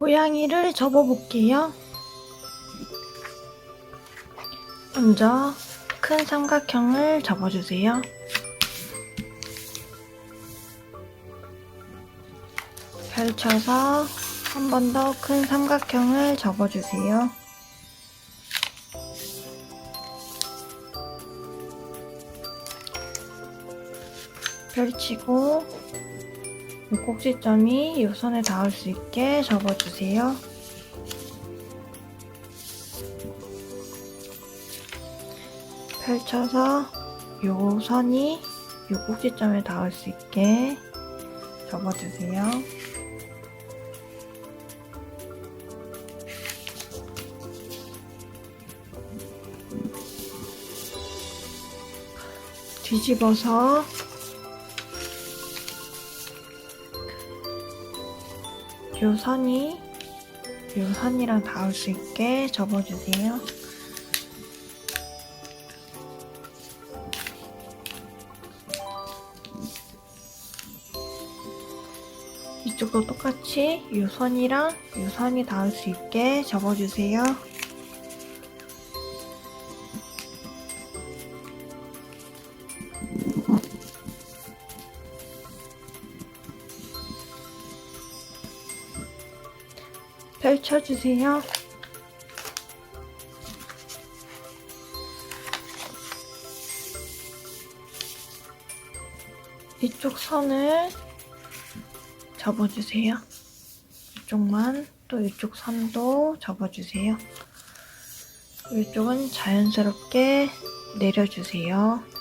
고양이를 접어볼게요. 먼저 큰 삼각형을 접어주세요. 펼쳐서 한 번 더 큰 삼각형을 접어주세요. 펼치고 이 꼭지점이 이 선에 닿을 수 있게 접어주세요. 펼쳐서 이 선이 이 꼭지점에 닿을 수 있게 접어주세요. 뒤집어서 요 선이 요 선이랑 닿을 수 있게 접어주세요. 이쪽도 똑같이 요 선이랑 요 선이 닿을 수 있게 접어주세요. 펼쳐주세요. 이쪽 선을 접어주세요. 이쪽만 또 이쪽 선도 접어주세요. 이쪽은 자연스럽게 내려주세요.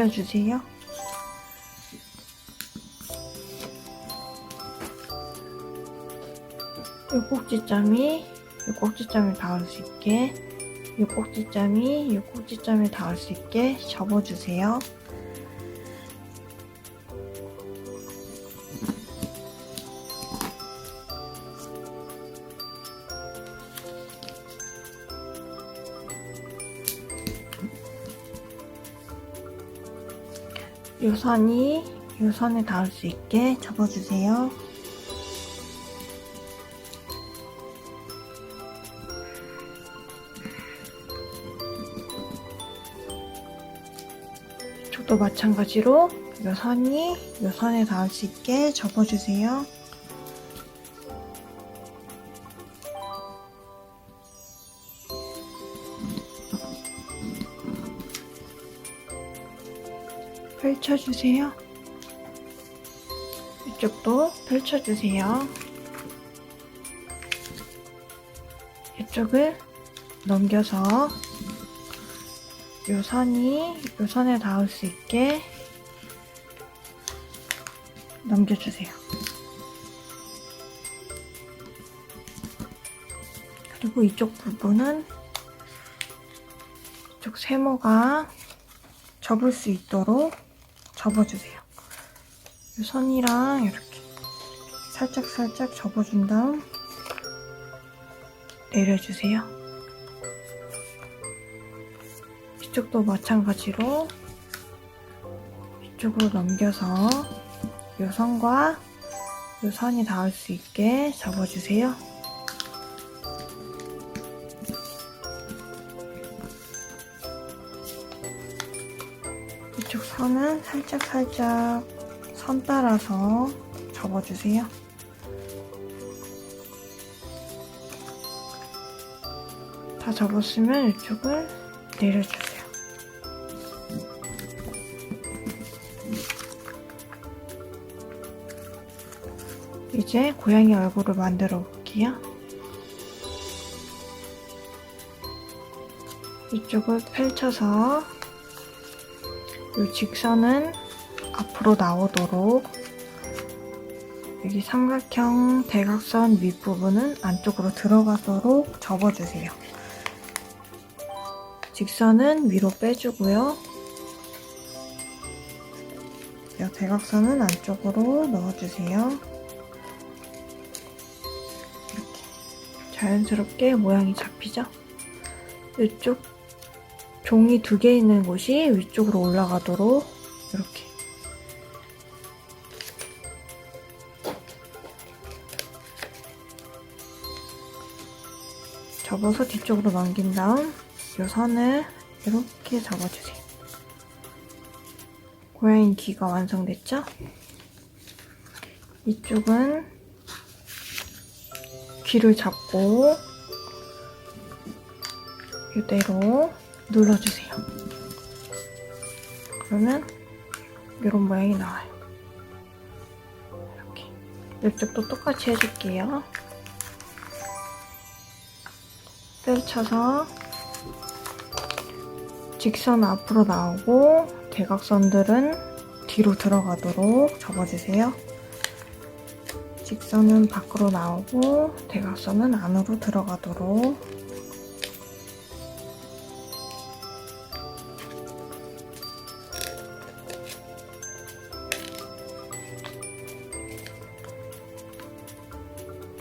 올려주세요. 이 꼭지점이 이 꼭지점에 닿을 수 있게 이 꼭지점이 이 꼭지점에 닿을 수 있게 접어주세요. 요 선이 요 선에 닿을 수 있게 접어주세요. 이쪽도 마찬가지로 요 선이 요 선에 닿을 수 있게 접어주세요. 펼쳐주세요. 이쪽도 펼쳐주세요. 이쪽을 넘겨서 요 선이 요 선에 닿을 수 있게 넘겨주세요. 그리고 이쪽 부분은 이쪽 세모가 접을 수 있도록 접어주세요. 이 선이랑 이렇게 살짝 살짝 접어준 다음 내려주세요. 이쪽도 마찬가지로 이쪽으로 넘겨서 이 선과 이 선이 닿을 수 있게 접어주세요. 선은 살짝 살짝 선 따라서 접어주세요. 다 접었으면 이쪽을 내려주세요. 이제 고양이 얼굴을 만들어 볼게요. 이쪽을 펼쳐서 이 직선은 앞으로 나오도록 여기 삼각형 대각선 윗부분은 안쪽으로 들어가도록 접어주세요. 직선은 위로 빼주고요. 이 대각선은 안쪽으로 넣어주세요. 이렇게 자연스럽게 모양이 잡히죠? 이쪽 종이 두 개 있는 곳이 위쪽으로 올라가도록 이렇게 접어서 뒤쪽으로 넘긴 다음 이 선을 이렇게 접어주세요. 고양이 귀가 완성됐죠? 이쪽은 귀를 잡고 이대로 눌러주세요. 그러면 이런 모양이 나와요. 이렇게. 이쪽도 똑같이 해줄게요. 펼쳐서 직선 앞으로 나오고 대각선들은 뒤로 들어가도록 접어주세요. 직선은 밖으로 나오고 대각선은 안으로 들어가도록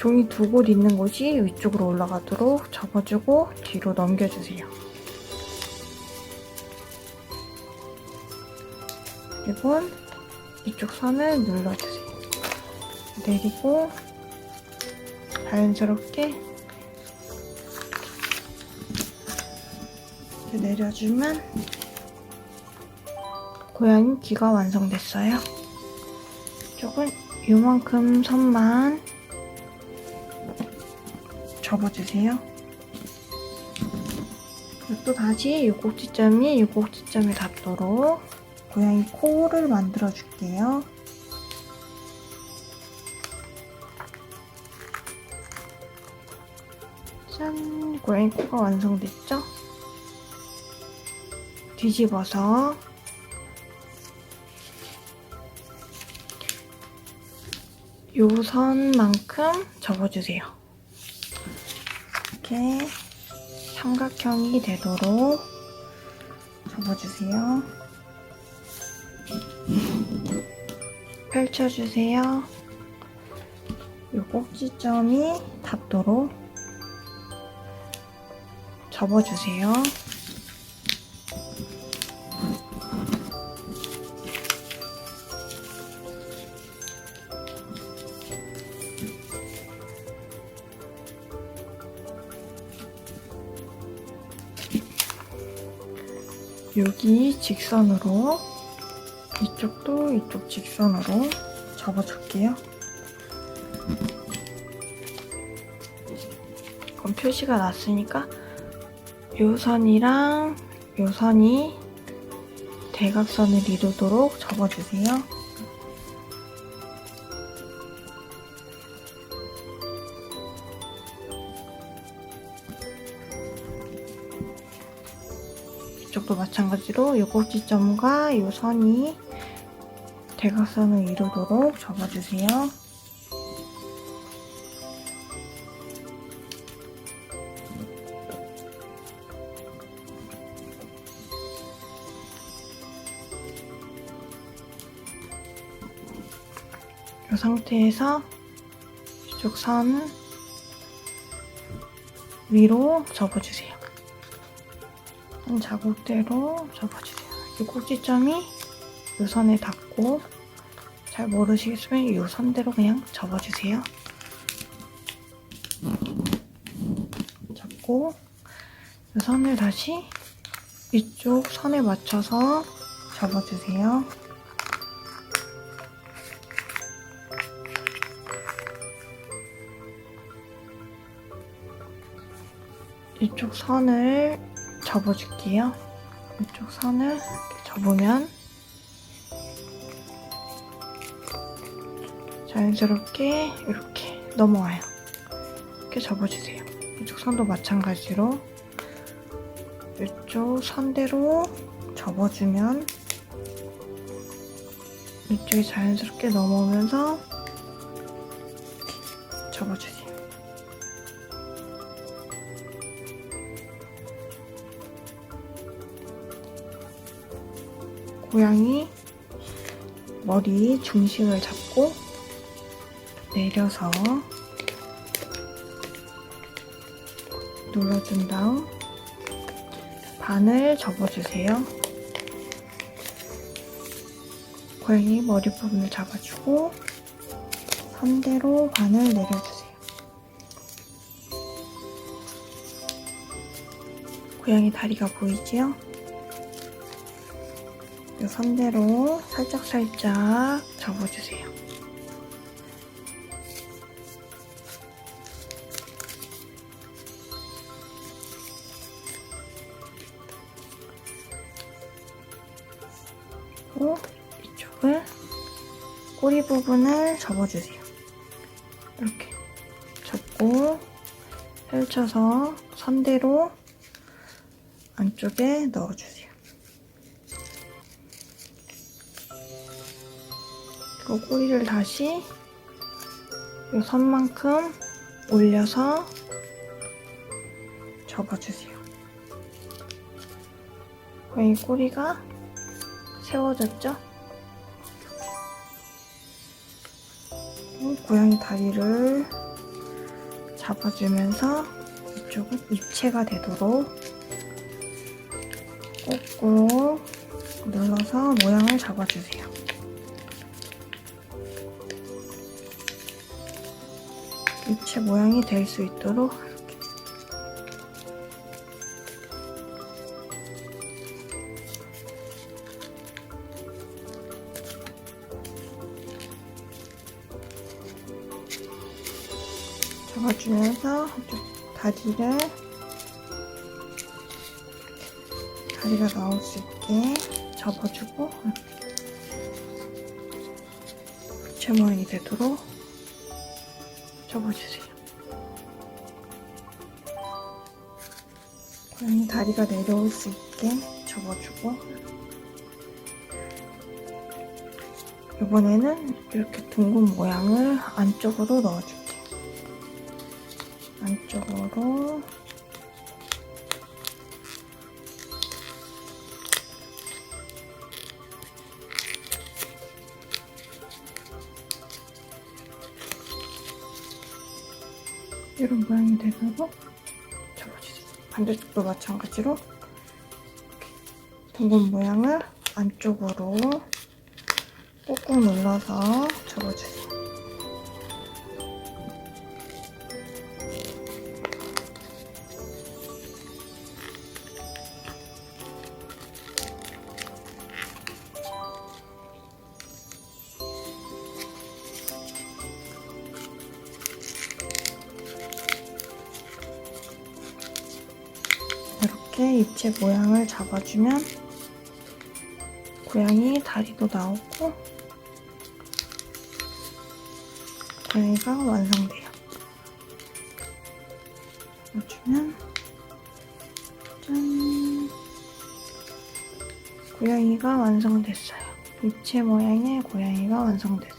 종이 두 곳 있는 곳이 위쪽으로 올라가도록 접어주고 뒤로 넘겨주세요. 그리고 이쪽 선을 눌러주세요. 내리고 자연스럽게 내려주면 고양이 귀가 완성됐어요. 이쪽은 이만큼 선만 접어주세요. 또 다시 이 꼭지점이 이 꼭지점에 닿도록 고양이 코를 만들어 줄게요. 짠! 고양이 코가 완성됐죠? 뒤집어서 요 선만큼 접어주세요. 이렇게 삼각형이 되도록 접어주세요. 펼쳐주세요. 요 꼭지점이 닿도록 접어주세요. 여기 직선으로 이쪽도 이쪽 직선으로 접어줄게요. 그럼 표시가 났으니까 요 선이랑 요 선이 대각선을 이루도록 접어주세요. 마찬가지로 요 꼭지점과 요 선이 대각선을 이루도록 접어주세요. 이 상태에서 이쪽 선 위로 접어주세요. 한 자국대로 접어주세요. 이 꼭지점이 이 선에 닿고 잘 모르시겠으면 이 선대로 그냥 접어주세요. 잡고 이 선을 다시 이쪽 선에 맞춰서 접어주세요. 이쪽 선을 접어줄게요. 이쪽 선을 이렇게 접으면 자연스럽게 이렇게 넘어와요. 이렇게 접어주세요. 이쪽 선도 마찬가지로 이쪽 선대로 접어주면 이쪽이 자연스럽게 넘어오면서 접어주세요. 고양이 머리 중심을 잡고 내려서 눌러준 다음 반을 접어주세요. 고양이 머리 부분을 잡아주고 선대로 반을 내려주세요. 고양이 다리가 보이지요? 이 선대로 살짝살짝 접어주세요. 이쪽을 꼬리 부분을 접어주세요. 이렇게 접고 펼쳐서 선대로 안쪽에 넣어주세요. 그리고 꼬리를 다시 이 선만큼 올려서 접어주세요. 거의 꼬리가 세워졌죠? 고양이 다리를 잡아주면서 이쪽은 입체가 되도록 꾹꾹 눌러서 모양을 잡아주세요. 입체 모양이 될 수 있도록 이렇게. 잡아주면서 다리를 다리가 나올 수 있게 접어주고 제 모양이 되도록 접어주세요. 고양이 다리가 내려올 수 있게 접어주고 이번에는 이렇게 둥근 모양을 안쪽으로 넣어줄게요. 안쪽으로 이런 모양이 되도록 접어주세요. 반대쪽도 마찬가지로 둥근 모양을 안쪽으로 꾹꾹 눌러서 접어주세요. 입체 모양을 잡아주면 고양이 다리도 나오고 고양이가 완성돼요. 잡아주면 짠 고양이가 완성됐어요. 입체 모양의 고양이가 완성됐어요.